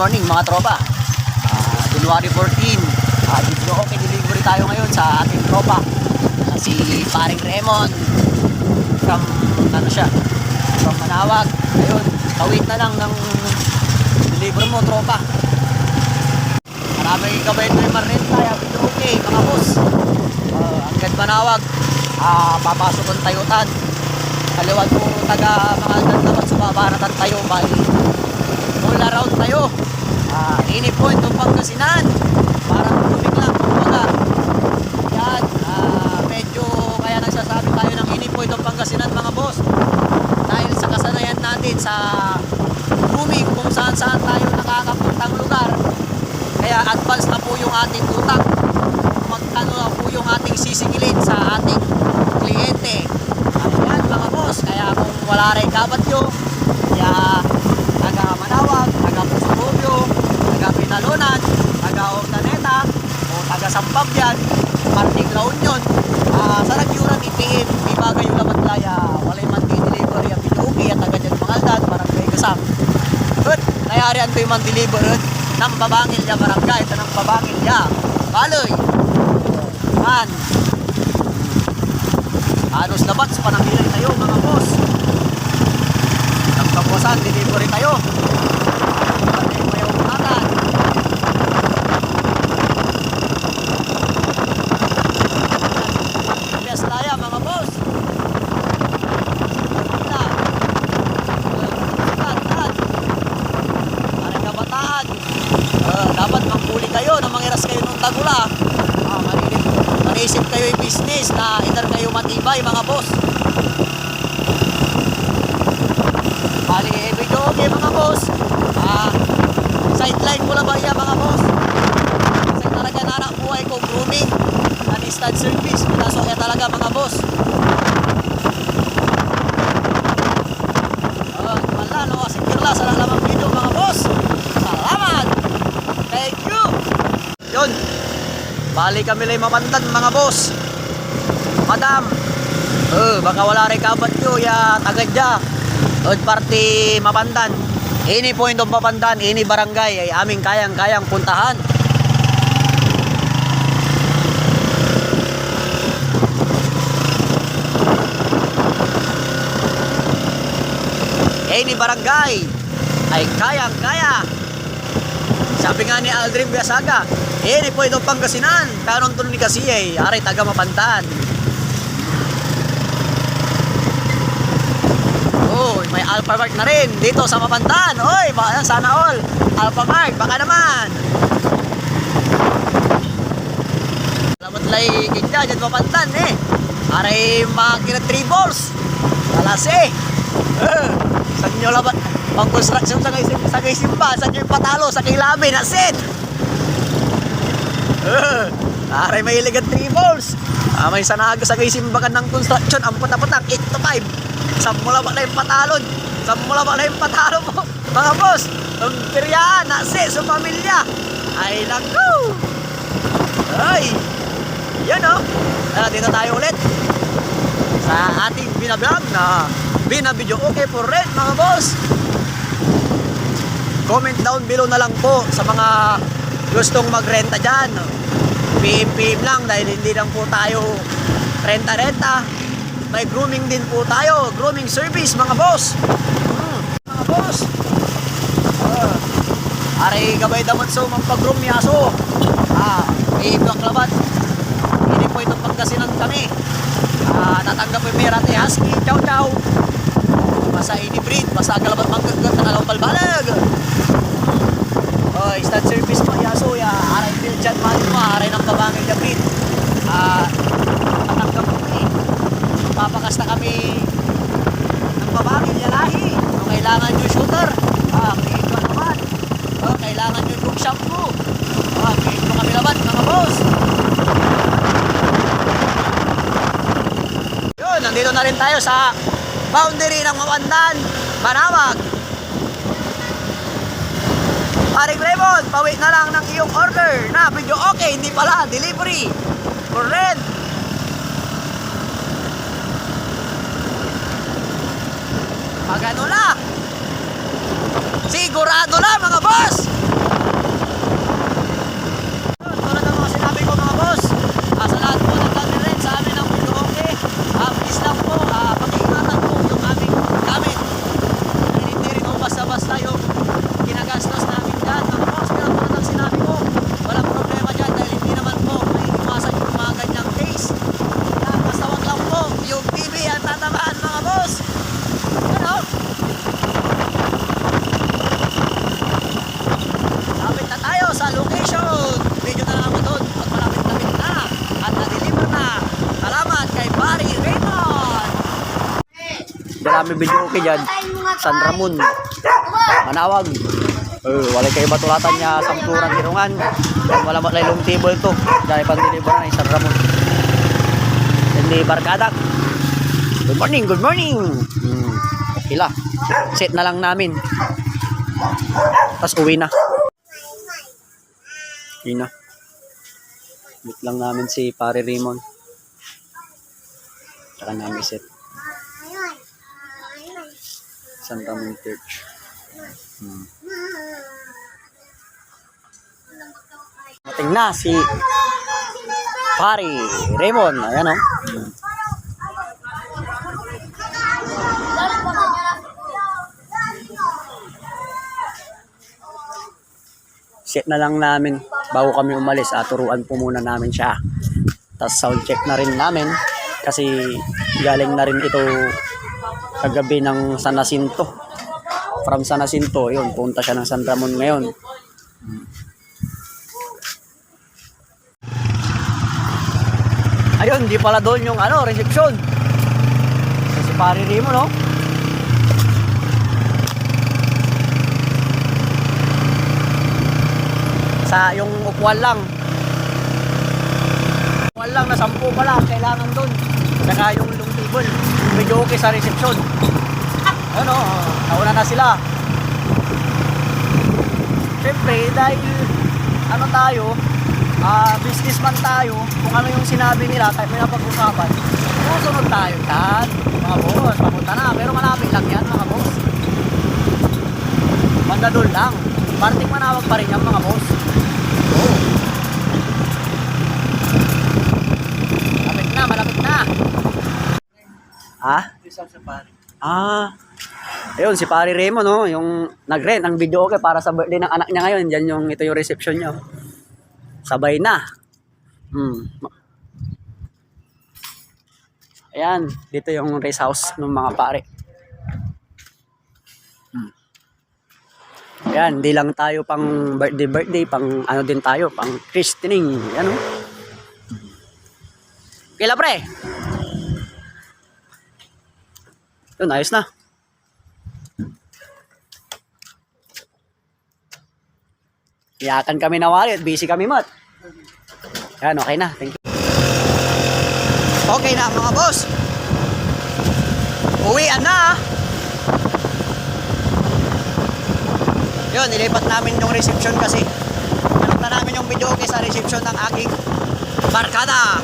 morning mga tropa. Ah, January 14. Uh, dito okay delivery tayo ngayon sa ating tropa. Ah, si paring Raymond from ano siya? From Manawag. Ayun, kawit na lang ng deliver mo tropa. Marami kabait na yung marrenta. Okay mga boss. Uh, hanggang Manawag. Ah, papasok ng tayutan. Kaliwat po taga mga dandamat sa babaratan tayo. Bali, all around tayo. Ah, ini po itong Pangasinan. Parang tubig lang, kumbaga. Yan, ah, medyo kaya nagsasabi tayo ng ini po itong Pangasinan mga boss. Dahil sa kasanayan natin sa booming kung saan saan tayo nakakapuntang lugar. Kaya advance na po yung ating utang. Magkano na po yung ating sisingilin sa ating kliyente. Ayan mga boss, kaya kung wala rin kabat nyo, kaya taga Manawag, taga Pusubobyo, taga Pinalunan, taga Ordaneta, o taga Sampabyan, Parting La Union, ah, sa Nagyuran IPM, di ba kayo Laya, walay man di delivery ang Pinuki at taga dyan Mangaldan, Barangay Gasang. Good, nayarian ko yung man deliver ng babangil ya barangay, ito ng babangil ya, baloy. Man, Halos labat sa pananggilan tayo mga boss. Nagkapuasan, delivery tayo. Pati mo yung umatan. Yes, laya mga boss. Wala. Sikat, lahat. Parang kabataan. Ah, dapat manghuli kayo na mangiras kayo ng tagula. Ah, maninip. Manisip kayo na either kayo matibay mga boss. Bali, eh, video okay mga boss. Ah, sideline ko lang ba yan mga boss? Kasi talaga na anak buhay ko grooming. An-instant service. Kaso kaya talaga mga boss. Oh, wala, no? Sikirla sa lamang video mga boss. Salamat! Thank you! Yun, Bali kami lay mapantan mga boss. Madam. Eh, baka wala rin kapat nyo ya tagad ya. Third party mapandan. Ini po itong mapandan, ini barangay ay aming kayang-kayang puntahan. Ini barangay ay kayang-kaya. Sabi nga ni Aldrin Biasaga, eh, ni po itong Pangasinan. Karon to ni kasi eh, aray taga mapantan. Oh, may Alpha Mart na rin dito sa Mapantan. Oy, baka sana all. Alpha Mart, baka naman. Salamat lay kita dyan Mapantan eh. Aray makina 3 balls. Alas eh. Eh, sa inyo labat. Pang construction sa kaisim, sa kaisimba, sa inyo patalo, sa kilamin, asin. Uh, aray may iligan 3 balls. Ah, may sanaga sa kaisimbakan ng construction. Ang puta-putang 8 to 5. Samula ba na yung patalon? Samula ba na yung patalo mo? Mga boss, ang kiryaan, nasi, sa pamilya. Ay, naku. Ay, yan o. Ah, dito tayo ulit. Sa ating binablog na binabidyo okay for rent mga boss. Comment down below na lang po sa mga gustong magrenta dyan. PM-PM lang dahil hindi lang po tayo renta-renta. May grooming din po tayo. Grooming service mga boss. Hmm, mga boss. Uh, aray gabay damat so magpag-groom yaso. Ah, i-block labat. Hindi po itong pagkasinan kami. Ah, tatanggap po yung Mirate Husky. Chow chow. Basta ini breed. Basta agalabat manggagat na alam balbalag. Instant service po yaso ya. Aray bil dyan mali mo. Aray ng babangil na breed. Ah, tatanggap po eh. Papakas na kami ng babangil ya lahi. Kung kailangan nyo shooter. Ah, ko naman. Oh, kailangan nyo yung shampoo. Ah, mo kami naman mga boss. Yun, nandito na rin tayo sa boundary ng Mawandan, Manawag. Paring Raymond, pawi na lang ng iyong order na video okay, hindi pala, delivery. For rent. Pag ano na, sigurado na mga boss, video okay dyan. San Ramon. Manawag. Eh, wala kayo batulatan niya sa mturan tirungan. Yan, wala malay long table to. Dahil pang deliver na San Ramon. Hindi barkadak. Good morning, good morning. Hmm. Okay la. Set na lang namin. Tapos uwi na. Uwi na. Meet lang namin si Pare Raymond. Tsaka namin set. San Ramon Church. Hmm. Mating na si Pare Raymond. Ayan o. Hmm. set na lang namin bago kami umalis at turuan po muna namin siya tapos sound check na rin namin kasi galing na rin ito kagabi ng San Jacinto from San Jacinto yun punta siya ng San Ramon ngayon ayun di pala doon yung ano reception si pare Rimo no sa yung upuan lang. Upuan lang na sampu pala kailangan doon. Saka yung table. Medyo okay sa reception. Ano, nauna na sila. Siyempre, dahil ano tayo, ah businessman tayo, kung ano yung sinabi nila, tayo may napag-usapan, susunod tayo yan. Mga boss, papunta na. Pero malapit lang yan, mga boss. Mandadol lang. Parting manawag pa rin yan, mga boss. Oo. Malapit na, malapit na. Ha? Ah. Ayun, si Pari Remo, no? Yung nag-rent ang video okay para sa birthday ng anak niya ngayon. Diyan yung, ito yung reception niya. Sabay na. Hmm. Ayan, dito yung race house ng mga pare. Ayan, di lang tayo pang birthday birthday, pang ano din tayo, pang christening, ano? Kila pre? Yun, ayos na. Iyakan kami na wali at busy kami mat. Ayan, okay na. Thank you. Okay na mga boss. Uwian na. Yun, nilipat namin yung reception kasi pinunta namin yung video okay sa reception ng aking barkada.